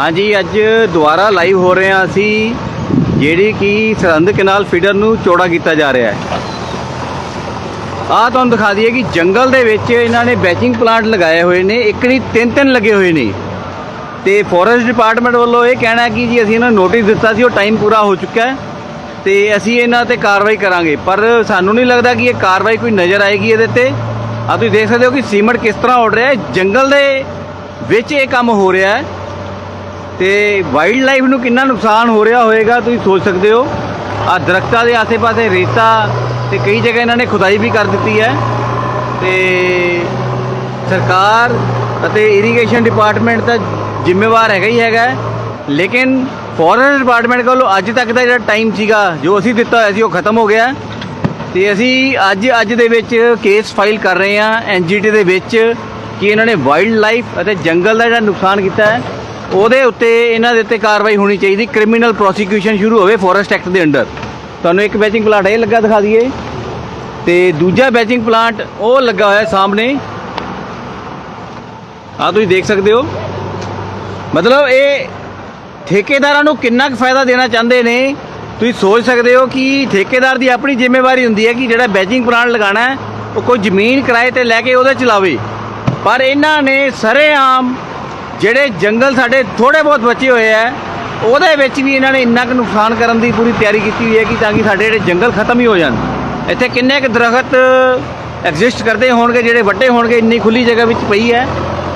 ਹਾਂਜੀ, ਅੱਜ ਦੁਬਾਰਾ ਲਾਈਵ ਹੋ ਰਹੇ ਹਾਂ ਅਸੀਂ, ਜਿਹੜੀ ਕਿ ਸਰਹੰਦ ਕਨਾਲ ਫੀਡਰ ਨੂੰ ਚੌੜਾ ਕੀਤਾ ਜਾ ਰਿਹਾ ਹੈ। ਆ ਤੁਹਾਨੂੰ ਦਿਖਾ ਦਈਏ ਕਿ ਜੰਗਲ ਦੇ ਵਿੱਚ ਇਹਨਾਂ ਨੇ ਬੈਚਿੰਗ ਪਲਾਂਟ ਲਗਾਏ ਹੋਏ ਨੇ, ਇੱਕ ਨਹੀਂ ਤਿੰਨ ਤਿੰਨ ਲੱਗੇ ਹੋਏ ਨੇ। ਤੇ ਫੋਰੈਸਟ ਡਿਪਾਰਟਮੈਂਟ ਵੱਲੋਂ ਇਹ ਕਹਿਣਾ ਕਿ ਜੀ ਅਸੀਂ ਇਹਨਾਂ ਨੂੰ ਨੋਟਿਸ ਦਿੱਤਾ ਸੀ, ਉਹ ਟਾਈਮ ਪੂਰਾ ਹੋ ਚੁੱਕਾ ਹੈ। ਤੇ ਅਸੀਂ ਇਹਨਾਂ ਤੇ ਕਾਰਵਾਈ ਕਰਾਂਗੇ, ਪਰ ਸਾਨੂੰ ਨਹੀਂ ਲੱਗਦਾ ਕਿ ਇਹ ਕਾਰਵਾਈ ਕੋਈ ਨਜ਼ਰ ਆਏਗੀ ਇਹਦੇ ਤੇ। ਆ ਤੁਸੀਂ ਦੇਖ ਸਕਦੇ ਹੋ ਕਿ ਸੀਮਟ ਕਿਸ ਤਰ੍ਹਾਂ ਉੱਡ ਰਿਹਾ ਹੈ। ਜੰਗਲ ਦੇ ਵਿੱਚ ਇਹ ਕੰਮ ਹੋ ਰਿਹਾ ਹੈ। ਤੇ ਵਾਈਲਡ ਲਾਈਫ ਨੂੰ ਕਿੰਨਾ ਨੁਕਸਾਨ ਹੋ ਰਿਹਾ ਹੋਵੇਗਾ, ਤੁਸੀਂ ਸੋਚ ਸਕਦੇ ਹੋ। ਆ ਦਰਖਤਾਂ ਦੇ ਆਸੇ-ਪਾਸੇ ਰੇਤਾ ਤੇ ਕਈ ਜਗ੍ਹਾ ਇਹਨਾਂ ਨੇ ਖੁਦਾਈ ਵੀ ਕਰ ਦਿੱਤੀ ਹੈ। ਤੇ ਸਰਕਾਰ ਅਤੇ ਇਰੀਗੇਸ਼ਨ ਡਿਪਾਰਟਮੈਂਟ ਤਾਂ ਜ਼ਿੰਮੇਵਾਰ ਹੈਗਾ ਹੀ ਹੈਗਾ ਲੇਕਿਨ ਫੋਰੈਸਟ ਡਿਪਾਰਟਮੈਂਟ ਕੋਲੋਂ ਅੱਜ ਤੱਕ ਦਾ ਜਿਹੜਾ ਟਾਈਮ ਸੀਗਾ, ਜੋ ਅਸੀਂ ਦਿੱਤਾ ਹੋਇਆ ਸੀ, ਉਹ ਖਤਮ ਹੋ ਗਿਆ ਹੈ। ਤੇ ਅਸੀਂ ਅੱਜ ਅੱਜ ਦੇ ਵਿੱਚ ਕੇਸ ਫਾਈਲ ਕਰ ਰਹੇ ਹਾਂ ਐਨਜੀਟੀ ਦੇ ਵਿੱਚ, ਕਿ ਇਹਨਾਂ ਨੇ ਵਾਈਲਡ ਲਾਈਫ ਅਤੇ ਜੰਗਲ ਦਾ ਜਿਹੜਾ ਨੁਕਸਾਨ ਕੀਤਾ ਹੈ। ਉਹਦੇ ਉੱਤੇ ਇਹਨਾਂ ਦੇ ਉੱਤੇ ਕਾਰਵਾਈ ਹੋਣੀ ਚਾਹੀਦੀ। ਕ੍ਰਿਮੀਨਲ ਪ੍ਰੋਸੀਕਿਊਸ਼ਨ ਸ਼ੁਰੂ ਹੋਵੇ ਫੋਰੈਸਟ ਐਕਟ ਦੇ ਅੰਡਰ। ਤੁਹਾਨੂੰ ਇੱਕ ਬੈਚਿੰਗ ਪਲਾਂਟ ਇਹ ਲੱਗਾ ਦਿਖਾ ਦਈਏ। ਤੇ ਦੂਜਾ ਬੈਚਿੰਗ ਪਲਾਂਟ ਉਹ ਲੱਗਾ ਹੋਇਆ ਹੈ ਸਾਹਮਣੇ। ਆ ਤੁਸੀਂ ਦੇਖ ਸਕਦੇ ਹੋ। ਮਤਲਬ ਇਹ ਠੇਕੇਦਾਰਾਂ ਨੂੰ ਕਿੰਨਾ ਕੁ ਫਾਇਦਾ ਦੇਣਾ ਚਾਹੁੰਦੇ ਨੇ। ਤੁਸੀਂ ਸੋਚ ਸਕਦੇ ਹੋ ਕਿ ਠੇਕੇਦਾਰ ਦੀ ਆਪਣੀ ਜ਼ਿੰਮੇਵਾਰੀ ਹੁੰਦੀ ਹੈ ਕਿ ਜਿਹੜਾ ਬੈਚਿੰਗ ਪਲਾਂਟ ਲਗਾਉਣਾ ਹੈ, ਉਹ ਕੋਈ ਜ਼ਮੀਨ ਕਿਰਾਏ ਤੇ ਲੈ ਕੇ ਉਹਦੇ ਚਲਾਵੇ ਪਰ ਇਹਨਾਂ ਨੇ ਸਰੇਆਮ ਜਿਹੜੇ ਜੰਗਲ ਸਾਡੇ ਥੋੜੇ ਬਹੁਤ ਬਚੇ ਹੋਏ ਆ, ਉਹਦੇ ਵਿੱਚ ਵੀ ਇਹਨਾਂ ਨੇ ਇੰਨਾ ਕੁ ਨੁਕਸਾਨ ਕਰਨ ਦੀ ਪੂਰੀ ਤਿਆਰੀ ਕੀਤੀ ਹੋਈ ਹੈ ਕਿ ਤਾਂ ਕਿ ਸਾਡੇ ਜਿਹੜੇ ਜੰਗਲ ਖਤਮ ਹੀ ਹੋ ਜਾਣ। ਇੱਥੇ ਕਿੰਨੇ ਕੁ ਦਰਖਤ ਐਗਜ਼ਿਸਟ ਕਰਦੇ ਹੋਣਗੇ, ਜਿਹੜੇ ਵੱਡੇ ਹੋਣਗੇ, ਇੰਨੀ ਖੁੱਲੀ ਜਗ੍ਹਾ ਵਿੱਚ ਪਈ ਹੈ।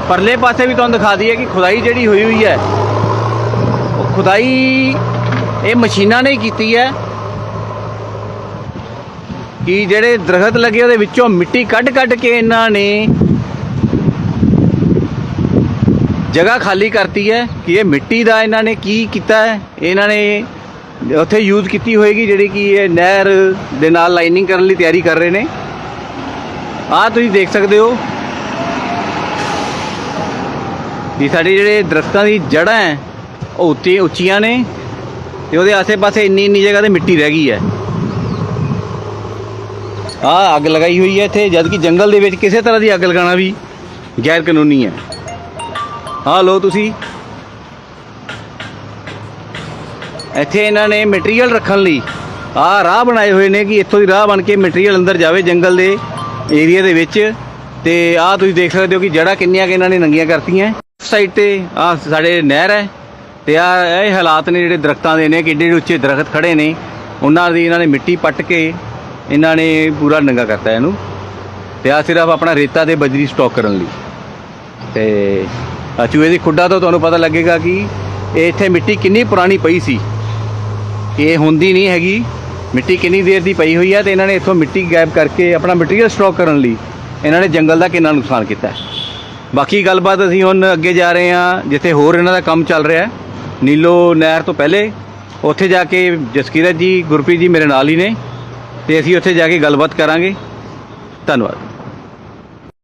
ਪਰਲੇ ਪਾਸੇ ਵੀ ਤੁਹਾਨੂੰ ਦਿਖਾ ਦਈਏ ਕਿ ਖੁਦਾਈ ਜਿਹੜੀ ਹੋਈ ਹੋਈ ਹੈ, ਉਹ ਖੁਦਾਈ ਇਹ ਮਸ਼ੀਨਾਂ ਨੇ ਕੀਤੀ ਹੈ ਕਿ ਜਿਹੜੇ ਦਰਖਤ ਲੱਗੇ ਉਹਦੇ ਵਿੱਚੋਂ ਮਿੱਟੀ ਕੱਢ ਕੱਢ ਕੇ ਇਹਨਾਂ ਨੇ ਜਗ੍ਹਾ ਖਾਲੀ ਕਰਤੀ ਹੈ ਕਿ ਇਹ ਮਿੱਟੀ ਦਾ ਇਹਨਾਂ ਨੇ ਕੀ ਕੀਤਾ ਹੈ? ਇਹਨਾਂ ਨੇ ਉੱਥੇ ਯੂਜ਼ ਕੀਤੀ ਹੋਏਗੀ ਜਿਹੜੀ ਕਿ ਇਹ ਨਹਿਰ ਦੇ ਨਾਲ ਲਾਈਨਿੰਗ ਕਰਨ ਲਈ ਤਿਆਰੀ ਕਰ ਰਹੇ ਨੇ। ਆਹ ਤੁਸੀਂ ਦੇਖ ਸਕਦੇ ਹੋ। ਵੀ ਸਾਡੇ ਜਿਹੜੇ ਦਰਖਤਾਂ ਦੀ ਜੜ੍ਹਾਂ ਹੈ, ਉਹ ਉੱਤੇ ਉੱਚੀਆਂ ਨੇ ਤੇ ਉਹਦੇ ਆਸੇ-ਪਾਸੇ ਇੰਨੀ ਇੰਨੀ ਜਗ੍ਹਾ ਤੇ ਮਿੱਟੀ ਰਹਿ ਗਈ ਹੈ। ਆਹ ਅੱਗ ਲਗਾਈ ਹੋਈ ਹੈ ਇੱਥੇ ਜਦ ਕਿ ਜੰਗਲ ਦੇ ਵਿੱਚ ਕਿਸੇ ਤਰ੍ਹਾਂ ਦੀ ਅੱਗ ਲਗਾਉਣਾ ਵੀ ਗੈਰ ਕਾਨੂੰਨੀ ਹੈ। ਹਾਂ ਲੋ ਤੁਸੀਂ। ਇੱਥੇ ਇਹਨਾਂ ਨੇ ਮਟੀਰੀਅਲ ਰੱਖਣ ਲਈ ਆਹ ਰਾਹ ਬਣਾਏ ਹੋਏ ਨੇ ਕਿ ਇੱਥੋਂ ਦੀ ਰਾਹ ਬਣ ਕੇ ਮਟੀਰੀਅਲ ਅੰਦਰ ਜਾਵੇ ਜੰਗਲ ਦੇ ਏਰੀਆ ਦੇ ਵਿੱਚ। ਤੇ ਆਹ ਤੁਸੀਂ ਦੇਖ ਸਕਦੇ ਹੋ ਕਿ ਜੜਾ ਕਿੰਨੀਆਂ ਕਿ ਇਹਨਾਂ ਨੇ ਨੰਗੀਆਂ ਕਰਤੀਆਂ। ਸਾਈਡ ਤੇ ਆਹ ਸਾਡੇ ਨਹਿਰ ਹੈ ਤੇ ਆ ਇਹ ਹਾਲਾਤ ਨੇ ਜਿਹੜੇ ਦਰਖਤਾਂ ਦੇ ਨੇ, ਕਿੱਡੇ ਉੱਚੇ ਦਰਖਤ ਖੜੇ ਨੇ। ਉਹਨਾਂ ਦੀ ਇਹਨਾਂ ਨੇ ਮਿੱਟੀ ਪੱਟ ਕੇ ਇਹਨਾਂ ਨੇ ਪੂਰਾ ਨੰਗਾ ਕਰਤਾ ਇਹਨੂੰ। ਤੇ ਆ ਸਿਰਫ ਆਪਣਾ ਰੇਤਾ ਤੇ ਬਜਰੀ ਸਟਾਕ ਕਰਨ ਲਈ। ਤੇ ਚੂਹੇ ਦੀ ਖੁੱਡਾ ਤੋਂ ਤੁਹਾਨੂੰ ਪਤਾ ਲੱਗੇਗਾ ਕਿ ਇਹ ਇੱਥੇ ਮਿੱਟੀ ਕਿੰਨੀ ਪੁਰਾਣੀ ਪਈ ਸੀ। ਇਹ ਹੁੰਦੀ ਨਹੀਂ ਹੈਗੀ। ਮਿੱਟੀ ਕਿੰਨੀ ਦੇਰ ਦੀ ਪਈ ਹੋਈ ਹੈ ਤੇ ਇਹਨਾਂ ਨੇ ਇੱਥੋਂ ਮਿੱਟੀ ਗਾਇਬ ਕਰਕੇ ਆਪਣਾ ਮਟੀਰੀਅਲ ਸਟਾਕ ਕਰਨ ਲਈ ਇਹਨਾਂ ਨੇ ਜੰਗਲ ਦਾ ਕਿੰਨਾ ਨੁਕਸਾਨ ਕੀਤਾ ਹੈ। ਬਾਕੀ ਗੱਲਬਾਤ ਅਸੀਂ ਹੁਣ ਅੱਗੇ ਜਾ ਰਹੇ ਹਾਂ, ਜਿੱਥੇ ਹੋਰ ਇਹਨਾਂ ਦਾ ਕੰਮ ਚੱਲ ਰਿਹਾ ਹੈ। ਨੀਲੋ ਨਹਿਰ ਤੋਂ ਪਹਿਲੇ ਉੱਥੇ ਜਾ ਕੇ ਜਸਕੀਰਤ ਜੀ, ਗੁਰਪ੍ਰੀਤ ਜੀ ਮੇਰੇ ਨਾਲ ਹੀ ਨੇ ਤੇ ਅਸੀਂ ਉੱਥੇ ਜਾ ਕੇ ਗੱਲਬਾਤ ਕਰਾਂਗੇ। ਧੰਨਵਾਦ।